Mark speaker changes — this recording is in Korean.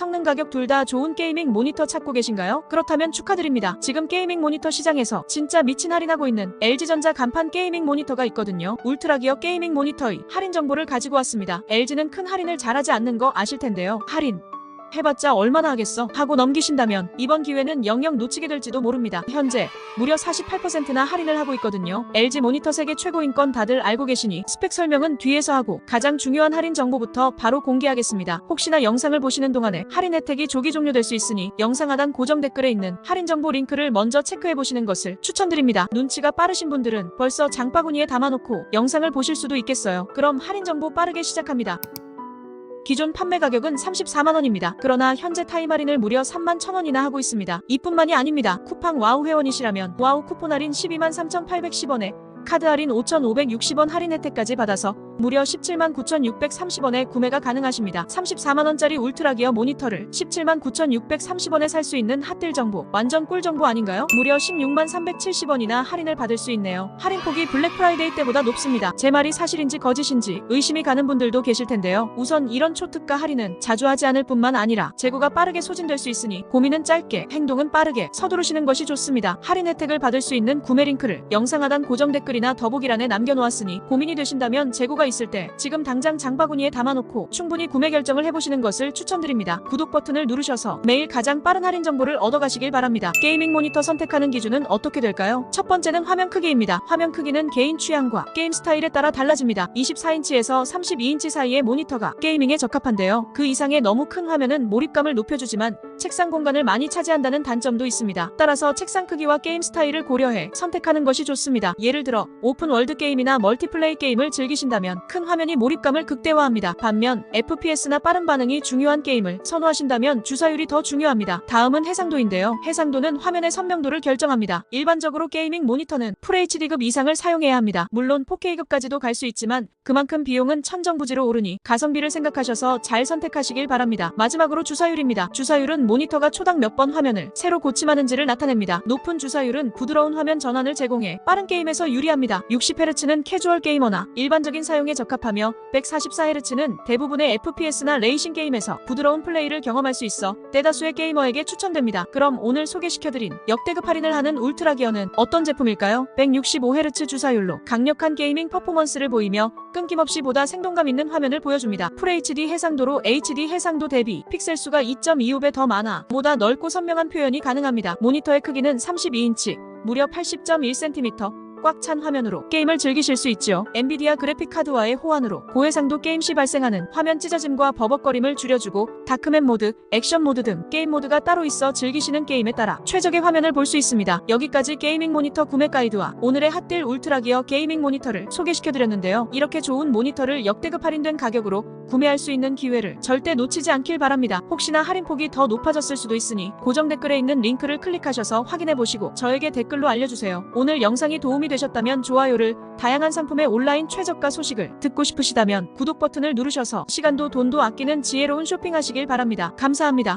Speaker 1: 성능 가격 둘 다 좋은 게이밍 모니터 찾고 계신가요? 그렇다면 축하드립니다. 지금 게이밍 모니터 시장에서 진짜 미친 할인하고 있는 LG전자 간판 게이밍 모니터가 있거든요. 울트라 기어 게이밍 모니터의 할인 정보를 가지고 왔습니다. LG는 큰 할인을 잘하지 않는 거 아실 텐데요. 할인 해봤자 얼마나 하겠어 하고 넘기신다면 이번 기회는 영영 놓치게 될지도 모릅니다. 현재 무려 48%나 할인을 하고 있거든요. LG 모니터 세계 최고인 건 다들 알고 계시니 스펙 설명은 뒤에서 하고 가장 중요한 할인 정보부터 바로 공개하겠습니다. 혹시나 영상을 보시는 동안에 할인 혜택이 조기 종료될 수 있으니 영상 하단 고정 댓글에 있는 할인 정보 링크를 먼저 체크해 보시는 것을 추천드립니다. 눈치가 빠르신 분들은 벌써 장바구니에 담아놓고 영상을 보실 수도 있겠어요. 그럼 할인 정보 빠르게 시작합니다. 기존 판매 가격은 34만원입니다. 그러나 현재 타임 할인을 무려 3만 1천원이나 하고 있습니다. 이뿐만이 아닙니다. 쿠팡 와우 회원이시라면 와우 쿠폰 할인 12만 3,810원에 카드 할인 5,560원 할인 혜택까지 받아서 무려 17만 9,630원에 구매가 가능하십니다. 34만원짜리 울트라 기어 모니터를 17만 9,630원에 살 수 있는 핫딜 정보. 완전 꿀 정보 아닌가요? 무려 16만 370원이나 할인을 받을 수 있네요. 할인 폭이 블랙 프라이데이 때보다 높습니다. 제 말이 사실인지 거짓인지 의심이 가는 분들도 계실 텐데요. 우선 이런 초특가 할인은 자주 하지 않을 뿐만 아니라 재고가 빠르게 소진될 수 있으니 고민은 짧게, 행동은 빠르게 서두르시는 것이 좋습니다. 할인 혜택을 받을 수 있는 구매 링크를 영상 하단 고정 댓글이나 더보기란에 남겨놓았으니 고민이 되신다면 재고가 있을 때 지금 당장 장바구니에 담아놓고 충분히 구매 결정을 해보시는 것을 추천드립니다. 구독 버튼을 누르셔서 매일 가장 빠른 할인 정보를 얻어가시길 바랍니다. 게이밍 모니터 선택하는 기준은 어떻게 될까요? 첫 번째는 화면 크기입니다. 화면 크기는 개인 취향과 게임 스타일에 따라 달라집니다. 24인치에서 32인치 사이의 모니터가 게이밍에 적합한데요. 그 이상의 너무 큰 화면은 몰입감을 높여주지만 책상 공간을 많이 차지한다는 단점도 있습니다. 따라서 책상 크기와 게임 스타일을 고려해 선택하는 것이 좋습니다. 예를 들어 오픈 월드 게임이나 멀티플레이 게임을 즐기신다면 큰 화면이 몰입감을 극대화합니다. 반면 FPS나 빠른 반응이 중요한 게임을 선호하신다면 주사율이 더 중요합니다. 다음은 해상도인데요. 해상도는 화면의 선명도를 결정합니다. 일반적으로 게이밍 모니터는 FHD급 이상을 사용해야 합니다. 물론 4K급까지도 갈 수 있지만 그만큼 비용은 천정부지로 오르니 가성비를 생각하셔서 잘 선택하시길 바랍니다. 마지막으로 주사율입니다. 주사율은 모니터가 초당 몇 번 화면을 새로 고침하는지를 나타냅니다. 높은 주사율은 부드러운 화면 전환을 제공해 빠른 게임에서 유리합니다. 60Hz는 캐주얼 게이머나 일반적인 사용에 적합하며 144Hz는 대부분의 FPS나 레이싱 게임에서 부드러운 플레이를 경험할 수 있어 대다수의 게이머에게 추천됩니다. 그럼 오늘 소개시켜드린 역대급 할인을 하는 울트라 기어는 어떤 제품일까요? 165Hz 주사율로 강력한 게이밍 퍼포먼스를 보이며 끊김없이 보다 생동감 있는 화면을 보여줍니다. FHD 해상도로 HD 해상도 대비 픽셀 수가 2.25배 더 많아 보다 넓고 선명한 표현이 가능합니다. 모니터의 크기는 32인치, 무려 80.1cm, 꽉 찬 화면으로 게임을 즐기실 수 있죠. 엔비디아 그래픽 카드와의 호환으로 고해상도 게임 시 발생하는 화면 찢어짐과 버벅거림을 줄여주고 다크맨 모드, 액션 모드 등 게임 모드가 따로 있어 즐기시는 게임에 따라 최적의 화면을 볼 수 있습니다. 여기까지 게이밍 모니터 구매 가이드와 오늘의 핫딜 울트라 기어 게이밍 모니터를 소개시켜드렸는데요. 이렇게 좋은 모니터를 역대급 할인된 가격으로 구매할 수 있는 기회를 절대 놓치지 않길 바랍니다. 혹시나 할인폭이 더 높아졌을 수도 있으니 고정 댓글에 있는 링크를 클릭하셔서 확인해 보시고 저에게 댓글로 알려주세요. 오늘 영상이 도움이 되셨다면 좋아요를 다양한 상품의 온라인 최저가 소식을 듣고 싶으시다면 구독 버튼을 누르셔서 시간도 돈도 아끼는 지혜로운 쇼핑하시길 바랍니다. 감사합니다.